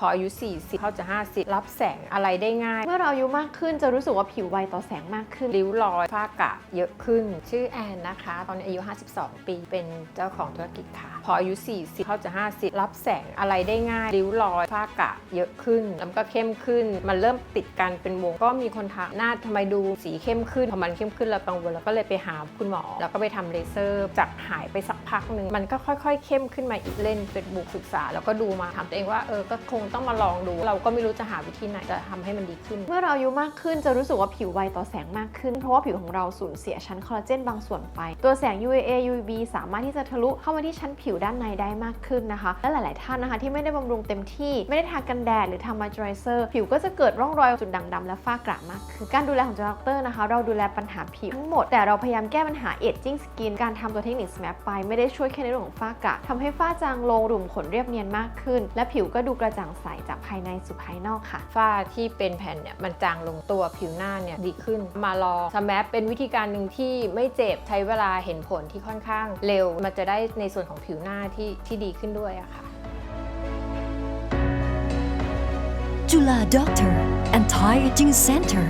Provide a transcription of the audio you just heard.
พออายุ 40 เข้าจะ 50 รับแสงอะไรได้ง่าย เมื่อเราอายุมากขึ้นจะรู้สึกว่าผิวไวต่อแสงมากขึ้น ริ้วรอยฝ้ากระเยอะขึ้น ชื่อแอนนะคะ ตอนนี้อายุ 52 ปี เป็นเจ้าของธุรกิจค่ะ พออายุ 40 เข้าจะ 50 รับแสงอะไรได้ง่าย ริ้วรอยฝ้ากระเยอะขึ้น แล้วก็เข้มขึ้น มันเริ่มติดกันเป็นวง ก็มีคนถามหน้าทำไมดูสีเข้มขึ้น พอมันเข้มขึ้นเรากังวลเราก็เลยไปหาคุณหมอ แล้วก็ไปทำเลเซอร์ จากหายไปสักพักหนึ่ง มันก็ค่อยๆ เข้มขึ้นมาอีกเล่นเฟซบุ๊กศึกษา แล้วก็ดูมาถามตัวเองว่าเออ ก็คงต้องมาลองดู เราก็ไม่รู้จะหาวิธีไหนจะทำให้มันดีขึ้น เมื่อเราอายุมากขึ้นจะรู้สึกว่าผิวไวต่อแสงมากขึ้น เพราะว่าผิวของเราสูญเสียชั้นคอลลาเจนบางส่วนไป ตัวแสง UVA UVB สามารถที่จะทะลุเข้ามาที่ชั้นผิวด้านในได้มากขึ้นนะคะ และหลาย ๆ ท่านนะคะที่ไม่ได้บำรุงเต็มที่ ไม่ได้ทากันแดดหรือทำมอยเจอไรเซอร์ผิวก็จะเกิดร่องรอยจุดด่างดำและฝ้ากระมากขึ้นการดูแลของเจ้าดรนะคะ เราดูแลปัญหาผิวทั้งหมด แต่เราพยายามแก้ปัญหาเอจจิ้งสกินการทำตัวเทคนิค SMAP ไปไม่ได้ช่วยแค่ในเรื่องของฝ้ากระทำให้ฝ้าจางลงหลุมขนเรียบเนียนมากขึ้น และผิวก็ดูกระจ่างใสจากภายในสู่ภายนอกค่ะ ฝ้าที่เป็นแผ่นเนี่ยมันจางลงตัวผิวหน้าเนี่ยดีขึ้น มาลองสแมปเป็นวิธีการหนึ่งที่ไม่เจ็บใช้เวลาเห็นผลที่ค่อนข้างเร็ว มันจะได้ในส่วนของผิวหน้าที่ที่ดีขึ้นด้วยอะค่ะ Jula Doctor Anti-Aging Center